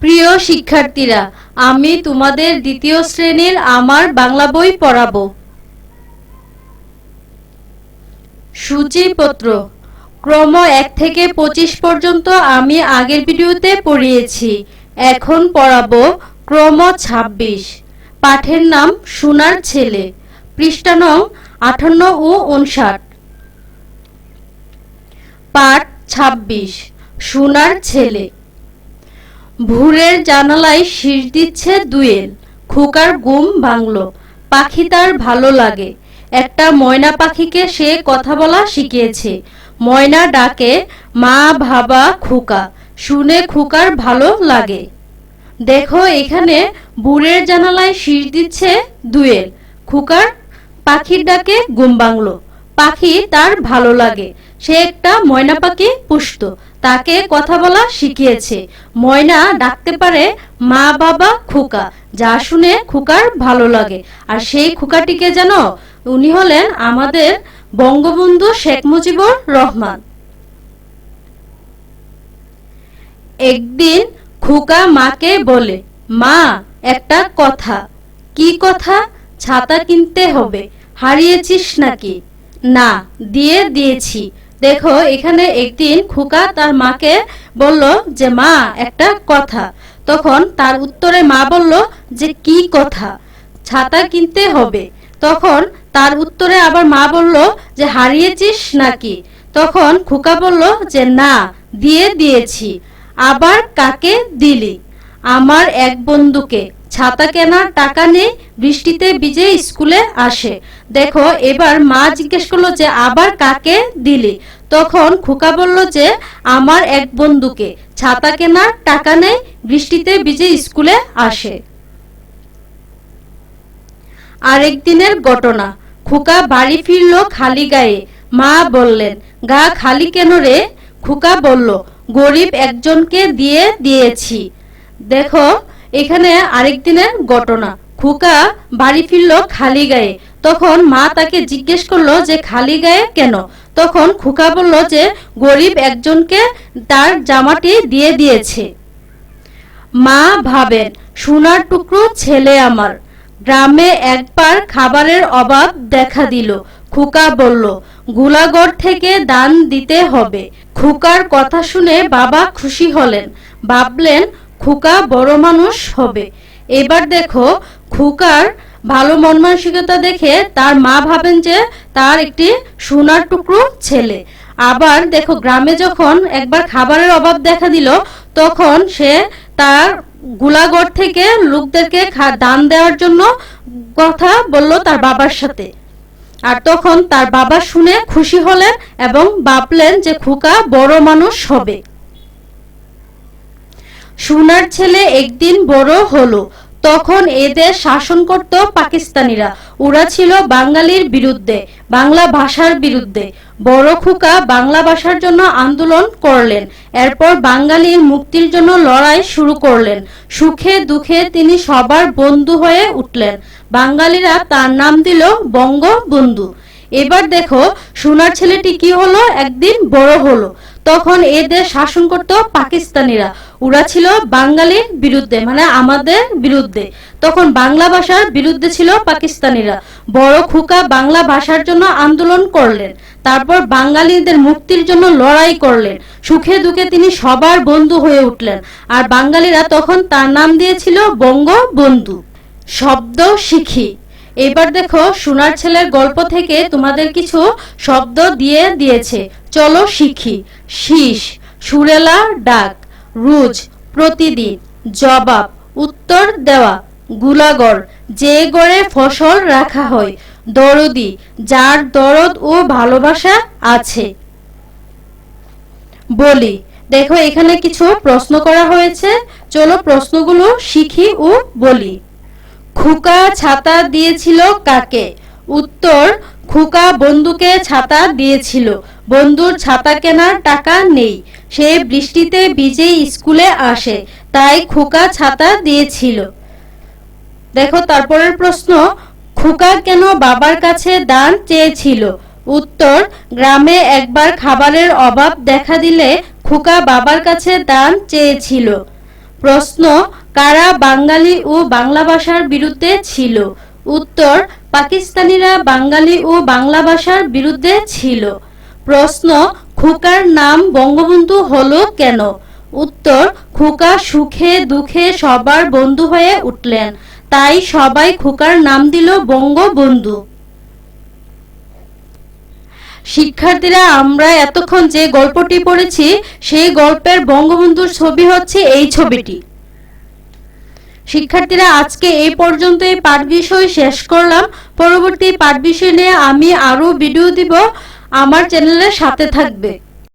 প্রিয় শিক্ষার্থীরা, আমি তোমাদের দ্বিতীয় শ্রেণির আমার বাংলা বই পড়াবো। সূচিপত্র। ক্রম এক থেকে পঁচিশ পর্যন্ত আমি আগের ভিডিওতে পড়িয়েছি। এখন পড়াবো ক্রম ছাব্বিশ। পাঠের নাম সোনার ছেলে। পৃষ্ঠা নং আটান্ন ও উনষাট পাঠ ছাব্বিশ। সোনার ছেলে। ভুরের জানালায় শীষ দিচ্ছে দুয়েল। খোকার ঘুম ভাঙলো। পাখি তার ভালো লাগে। একটা ময়না পাখিকে সে কথা বলা শিখিয়েছে। ময়না ডাকে, মা, ভাবা, খোকা। শুনে খোকার ভালো লাগে। দেখো, এখানে বুড়ের জানালায় শীষ দিচ্ছে দুয়েল। খোকার পাখির ডাকে ঘুম ভাঙলো। পাখি তার ভালো লাগে। সে একটা ময়না পাখি পুষত। তাকে কথা বলা শিখিয়েছে। ময়না ডাকতে পারে, মা বাবা, খোকা। যা শুনে খোকার ভালো লাগে। আর সেই খোকাটিকে যেন উনি হলেন আমাদের বঙ্গবন্ধু শেখ মুজিবুর রহমান। একদিন খোকা মাকে বলে, মা, একটা কথা। কি কথা? ছাতা কিনতে হবে। হারিয়েছিস নাকি? না, দিয়ে দিয়েছি। দেখো, এখানে একদিন খোকা তার মাকে বলল যে, মা, একটা কথা। তখন তার উত্তরে মা বলল যে, কি কথা? ছাতা কিনতে হবে। তখন তার উত্তরে আবার মা বলল যে, হারিয়েছিস নাকি? তখন খোকা বলল যে, না, দিয়ে দিয়েছি। আবার কাকে দিলি? আমার এক বন্ধুকে। ছাতা কেনার টাকা নেই বৃষ্টিতে ভিজে স্কুলে আসে। দেখো, এবার মা জিজ্ঞেস করল যে, আবার কাকে দিলি? তখন খোকা বলল যে, আমার এক বন্ধুকে। ছাতা কেনার টাকা নেই বৃষ্টিতে ভিজে স্কুলে আসে। আরেক দিনের ঘটনা। খোকা বাড়ি ফিরল খালি গায়ে। মা বললেন, গা খালি কেন রে? খোকা বলল, গরিব একজনকে দিয়ে দিয়েছি। দেখো এখানে আরেক দিনের ঘটনা। খোকা বাড়ি ফিরল খালি গায়ে। তখন মা তাকে জিজ্ঞেস করল যে খালি গায়ে কেন? তখন খোকা বলল যে গরিব একজনকে তার জামাটি দিয়ে দিয়েছে। মা ভাবেন, সোনার টুকরো ছেলে আমার। গ্রামে একবার খাবারের অভাব দেখা দিল। খোকা বলল গুলাগড় থেকে দান দিতে হবে। খোকার কথা শুনে বাবা খুশি হলেন। ভাবলেন খোকা বড় মানুষ হবে। এবার দেখো, খোকার ভালো মন মানসিকতা দেখে তার মা ভাবেন যে তার একটি সোনার টুকরো ছেলে। আবার দেখো, গ্রামে যখন একবার খাবারের অভাব দেখা দিল, তখন সে তার গুলাগড় থেকে লোকদেরকে দান দেওয়ার জন্য কথা বলল তার বাবার সাথে। আর তখন তার বাবা শুনে খুশি হলেন এবং ভাবলেন যে খোকা বড় মানুষ হবে। সোনার ছেলে একদিন বড় হলো। তখন এদের শাসন করত পাকিস্তানিরা। ওরা ছিল বাঙালির বিরুদ্ধে, বাংলা ভাষার বিরুদ্ধে। বড় খুকা বাংলা ভাষার জন্য আন্দোলন করলেন। এরপর বাঙালির মুক্তির জন্য লড়াই শুরু করলেন। সুখে দুঃখে তিনি সবার বন্ধু হয়ে উঠলেন। বাঙালিরা তার নাম দিল বঙ্গবন্ধু। এবার দেখো, সোনার ছেলেটি কি হলো? একদিন বড় হলো। তখন এদের শাসন করত পাকিস্তানিরা। ওরা ছিল বাঙালির বিরুদ্ধে মানে আমাদের বিরুদ্ধে। তখন বাংলা ভাষার বিরুদ্ধে ছিল পাকিস্তানিরা। বড় খুকা বাংলা ভাষার জন্য আন্দোলন করলেন। তারপর বাঙালিদের মুক্তির জন্য লড়াই করলেন। সুখে দুঃখে তিনি সবার বন্ধু হয়ে উঠলেন। আর বাঙালিরা তখন তার নাম দিয়েছিল বঙ্গবন্ধু। শব্দ শিখি। এবার দেখো, সোনার ছেলের গল্প থেকে তোমাদের কিছু শব্দ দিয়ে দিয়েছে। চলো শিখি। শীষ, সুরেলা, ডাক, রুজ, প্রতিদিন, জবাব, উত্তর দেওয়া গুলাগড় যে গড়ে ফসল রাখা হয়, দরদি, যার দরদ ও ভালোবাসা আছে। বলি, দেখো এখানে কিছু প্রশ্ন করা হয়েছে, চলো প্রশ্নগুলো শিখি ও বলি। খুকা ছাতা দিয়েছিল কাকে? উত্তর খুকা বন্ধুকে ছাতা দিয়েছিল। বন্ধুর ছাতা কেনার টাকা নেই। সে বৃষ্টিতে ভিজে স্কুলে আসে, তাই খোকা ছাতা দিয়েছিল। দেখো তারপরের প্রশ্ন, খুকা কেন বাবার কাছে দান চেয়েছিল? উত্তর, গ্রামে একবার খাবারের অভাব দেখা দিলে খোকা বাবার কাছে দান চেয়েছিল। প্রশ্ন, কারা বাঙালি ও বাংলা ভাষার বিরুদ্ধে ছিল? উত্তর পাকিস্তানিরা বাঙালি ও বাংলা ভাষার বিরুদ্ধে ছিল। প্রশ্ন, খোকার নাম বঙ্গবন্ধু হলো কেন? উত্তর, খোকা সুখে দুঃখে সবার বন্ধু হয়ে উঠলেন। তাই সবাই খোকার নাম দিল বঙ্গবন্ধু। শিক্ষার্থীরা, আমরা এতক্ষণ যে গল্পটি পড়েছি, সেই গল্পের বঙ্গবন্ধুর ছবি হচ্ছে এই ছবিটি। শিক্ষার্থীরা, আজকে এই পর্যন্ত এই পাঠ বিষয় শেষ করলাম। পরবর্তী পাঠ বিষয় নিয়ে আমি আরও ভিডিও দিব। আমার চ্যানেলের সাথে থাকবে।